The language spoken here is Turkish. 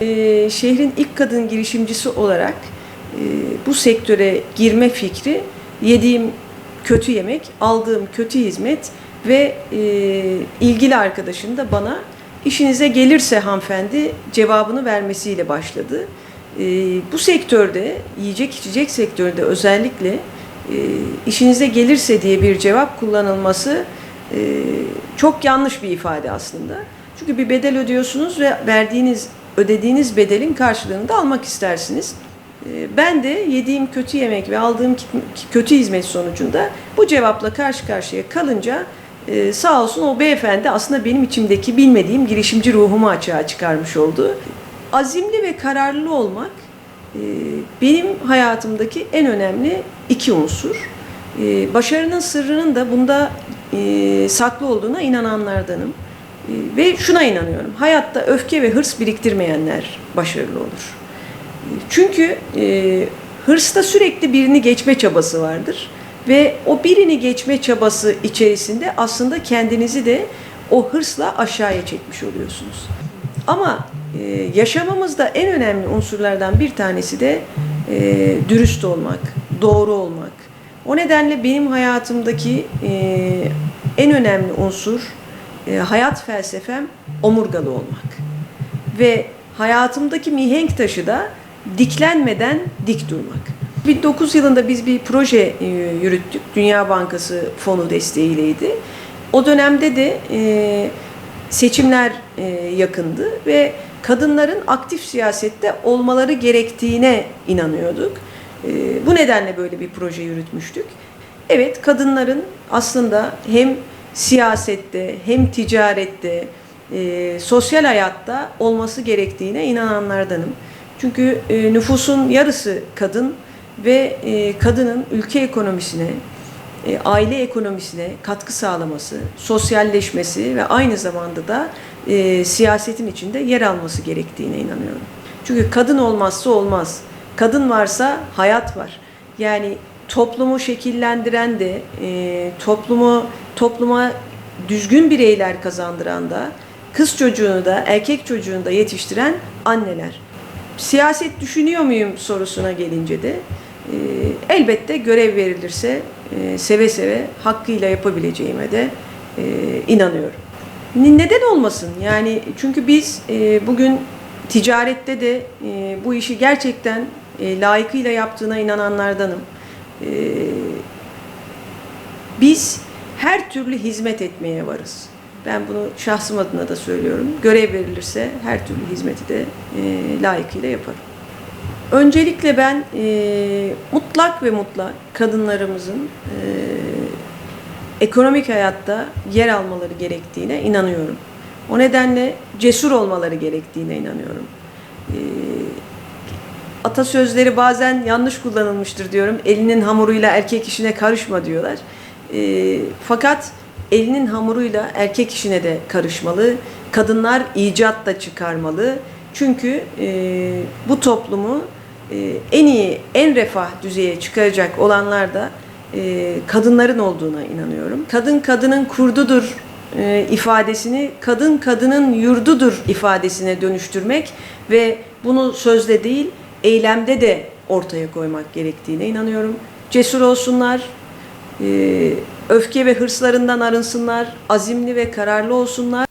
Ee, şehrin ilk kadın girişimcisi olarak e, bu sektöre girme fikri yediğim kötü yemek, aldığım kötü hizmet ve e, ilgili arkadaşın da bana işinize gelirse hanımefendi cevabını vermesiyle başladı. E, bu sektörde, yiyecek içecek sektöründe özellikle işinize gelirse diye bir cevap kullanılması çok yanlış bir ifade aslında. Çünkü bir bedel ödüyorsunuz ve verdiğiniz, ödediğiniz bedelin karşılığını da almak istersiniz. E, Ben de yediğim kötü yemek ve aldığım kötü hizmet sonucunda bu cevapla karşı karşıya kalınca e, sağ olsun o beyefendi aslında benim içimdeki bilmediğim girişimci ruhumu açığa çıkarmış oldu. Azimli ve kararlı olmak e, benim hayatımdaki en önemli iki unsur. E, Başarının sırrının da bunda e, saklı olduğuna inananlardanım. Ve şuna inanıyorum. Hayatta öfke ve hırs biriktirmeyenler başarılı olur. Çünkü e, hırsta sürekli birini geçme çabası vardır. Ve o birini geçme çabası içerisinde aslında kendinizi de o hırsla aşağıya çekmiş oluyorsunuz. Ama e, yaşamamızda en önemli unsurlardan bir tanesi de e, dürüst olmak, doğru olmak. O nedenle benim hayatımdaki e, en önemli unsur, e, hayat felsefem omurgalı olmak ve hayatımdaki mihenk taşı da diklenmeden dik durmak. 2009 yılında biz bir proje e, yürüttük. Dünya Bankası fonu desteğiyleydi. O dönemde de e, seçimler e, yakındı ve kadınların aktif siyasette olmaları gerektiğine inanıyorduk. Bu nedenle böyle bir proje yürütmüştük. Evet kadınların aslında hem siyasette hem ticarette e, sosyal hayatta olması gerektiğine inananlardanım. Çünkü e, nüfusun yarısı kadın ve e, kadının ülke ekonomisine, e, aile ekonomisine katkı sağlaması, sosyalleşmesi ve aynı zamanda da e, siyasetin içinde yer alması gerektiğine inanıyorum. Çünkü kadın olmazsa olmaz. Kadın varsa hayat var. Yani toplumu şekillendiren de, e, toplumu topluma düzgün bireyler kazandıran da, kız çocuğunu da, erkek çocuğunu da yetiştiren anneler. Siyaset düşünüyor muyum sorusuna gelince de e, elbette görev verilirse e, seve seve hakkıyla yapabileceğime de e, inanıyorum. Neden olmasın? Yani çünkü biz e, bugün ticarette de e, bu işi gerçekten e, layıkıyla yaptığına inananlardanım. E, biz her türlü hizmet etmeye varız. Ben bunu şahsım adına da söylüyorum. Görev verilirse her türlü hizmeti de e, layıkıyla yaparım. Öncelikle ben e, mutlak ve mutlak kadınlarımızın e, ekonomik hayatta yer almaları gerektiğine inanıyorum. O nedenle cesur olmaları gerektiğine inanıyorum. E, atasözleri bazen yanlış kullanılmıştır diyorum. Elinin hamuruyla erkek işine karışma diyorlar. E, fakat elinin hamuruyla erkek işine de karışmalı. Kadınlar icat da çıkarmalı. Çünkü e, bu toplumu e, en iyi, en refah düzeye çıkaracak olanlar da e, kadınların olduğuna inanıyorum. Kadın kadının kurdudur e, ifadesini kadın kadının yurdudur ifadesine dönüştürmek ve bunu sözle değil eylemde de ortaya koymak gerektiğine inanıyorum. Cesur olsunlar, öfke ve hırslarından arınsınlar, azimli ve kararlı olsunlar.